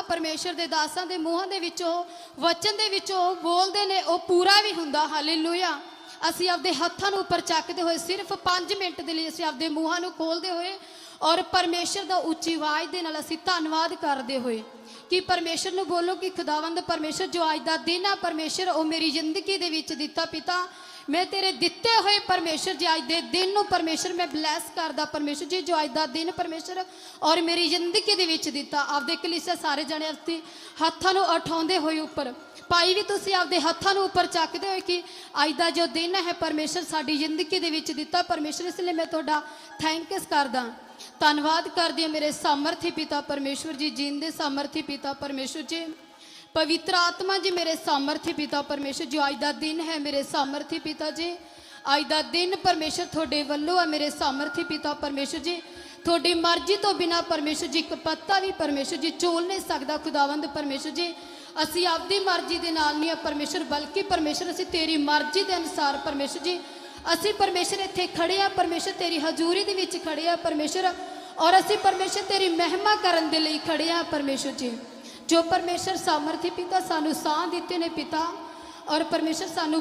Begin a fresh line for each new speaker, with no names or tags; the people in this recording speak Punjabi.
ਆਤਮਾ ਪਰਮੇਸ਼ਰ ਦੇ ਦਾਸਾਂ ਦੇ ਮੂੰਹਾਂ ਦੇ ਵਿੱਚੋਂ ਵਚਨ ਦੇ ਵਿੱਚੋਂ ਬੋਲਦੇ ਨੇ, ਉਹ ਪੂਰਾ ਵੀ ਹੁੰਦਾ, ਹਾਲੇਲੂਇਆ। ਅਸੀਂ ਆਪਦੇ ਹੱਥਾਂ ਨੂੰ ਉੱਪਰ ਚੱਕਦੇ ਹੋਏ, ਸਿਰਫ 5 ਮਿੰਟ ਦੇ ਲਈ ਅਸੀਂ ਆਪਦੇ ਮੂੰਹਾਂ ਨੂੰ ਖੋਲਦੇ ਹੋਏ ਔਰ ਪਰਮੇਸ਼ਰ ਦਾ ਉੱਚੀ ਆਵਾਜ਼ ਦੇ ਨਾਲ ਅਸੀਂ ਧੰਨਵਾਦ ਕਰਦੇ ਹੋਏ ਕਿ ਪਰਮੇਸ਼ਰ ਨੂੰ ਬੋਲੋ ਕਿ ਖੁਦਾਵੰਦ ਪਰਮੇਸ਼ਰ ਜੋ ਅੱਜ ਦਾ ਦਿਨ ਆ, ਪਰਮੇਸ਼ਰ ਉਹ ਮੇਰੀ ਜ਼ਿੰਦਗੀ ਦੇ ਵਿੱਚ ਦਿੱਤਾ ਪਿਤਾ। ਮੈਂ ਤੇਰੇ ਦਿੱਤੇ ਹੋਏ ਪਰਮੇਸ਼ਰ ਜੀ ਅੱਜ ਦੇ ਦਿਨ ਨੂੰ ਪਰਮੇਸ਼ਰ ਮੈਂ ਬਲੈਸ ਕਰਦਾ ਪਰਮੇਸ਼ਰ ਜੀ, ਜੋ ਅੱਜ ਦਾ ਦਿਨ ਪਰਮੇਸ਼ਰ ਔਰ ਮੇਰੀ ਜ਼ਿੰਦਗੀ ਦੇ ਵਿੱਚ ਦਿੱਤਾ। ਆਪਦੇ ਕਲੀਸੇ ਸਾਰੇ ਜਣੇ ਅਸੀਂ ਹੱਥਾਂ ਨੂੰ ਉਠਾਉਂਦੇ ਹੋਏ ਉੱਪਰ। ਭਾਈ ਵੀ ਤੁਸੀਂ ਆਪਦੇ ਹੱਥਾਂ ਨੂੰ ਉੱਪਰ ਚੱਕਦੇ ਹੋਏ ਕਿ ਅੱਜ ਦਾ ਜੋ ਦਿਨ ਹੈ, ਪਰਮੇਸ਼ਰ ਸਾਡੀ ਜ਼ਿੰਦਗੀ ਦੇ ਵਿੱਚ ਦਿੱਤਾ। ਪਰਮੇਸ਼ਰ, ਇਸ ਲਈ ਮੈਂ ਤੁਹਾਡਾ ਥੈਂਕਸ ਕਰਦਾ। ਧੰਨਵਾਦ ਕਰਦੀ ਹਾਂ ਮੇਰੇ ਸਾਮਰਥੀ ਪਿਤਾ ਪਰਮੇਸ਼ਵਰ ਜੀ ਜਿੰਦੇ ਸਾਮਰਥੀ ਪਿਤਾ ਪਰਮੇਸ਼ਵਰ ਜੀ। ਪਵਿੱਤਰ ਆਤਮਾ ਜੀ, ਮੇਰੇ ਸਾਮਰਥੀ ਪਿਤਾ ਪਰਮੇਸ਼ਰ ਜੀ। ਅੱਜ ਦਾ ਦਿਨ ਹੈ ਮੇਰੇ ਸਾਮਰਥੀ ਪਿਤਾ ਜੀ। ਅੱਜ ਦਾ ਦਿਨ ਪਰਮੇਸ਼ਰ ਤੁਹਾਡੇ ਵੱਲੋਂ ਹੈ ਮੇਰੇ ਸਾਮਰਥੀ ਪਿਤਾ ਪਰਮੇਸ਼ਰ ਜੀ। ਤੁਹਾਡੀ ਮਰਜ਼ੀ ਤੋਂ ਬਿਨਾ ਪਰਮੇਸ਼ਰ ਜੀ, ਇੱਕ ਪੱਤਾ ਵੀ ਪਰਮੇਸ਼ਰ ਜੀ ਚੋਲ ਨਹੀਂ ਸਕਦਾ, ਖੁਦਾਵੰਦ ਪਰਮੇਸ਼ਰ ਜੀ। ਅਸੀਂ ਆਪਦੀ ਮਰਜ਼ੀ ਦੇ ਨਾਲ ਨਹੀਂ ਆ ਪਰਮੇਸ਼ਰ ਬਲਕਿ ਪਰਮੇਸ਼ਰ ਅਸੀਂ ਤੇਰੀ ਮਰਜ਼ੀ ਦੇ ਅਨੁਸਾਰ ਪਰਮੇਸ਼ਰ ਜੀ ਅਸੀਂ ਪਰਮੇਸ਼ਰ ਇੱਥੇ ਖੜੇ ਆ, ਪਰਮੇਸ਼ਰ ਤੇਰੀ ਹਜ਼ੂਰੀ ਦੇ ਵਿੱਚ ਖੜੇ ਆ, ਪਰਮੇਸ਼ਰ। ਔਰ ਅਸੀਂ ਪਰਮੇਸ਼ਰ ਤੇਰੀ ਮਹਿਮਾ ਕਰਨ ਦੇ ਲਈ ਖੜੇ ਆ, ਪਰਮੇਸ਼ਰ ਜੀ। ਜੋ ਪਰਮੇਸ਼ਰ ਸਾਮਰਥੀ ਪਿਤਾ ਸਾਨੂੰ ਸਾਹ ਦਿੱਤੇ ਨੇ ਪਿਤਾ, ਔਰ ਪਰਮੇਸ਼ਰ ਸਾਨੂੰ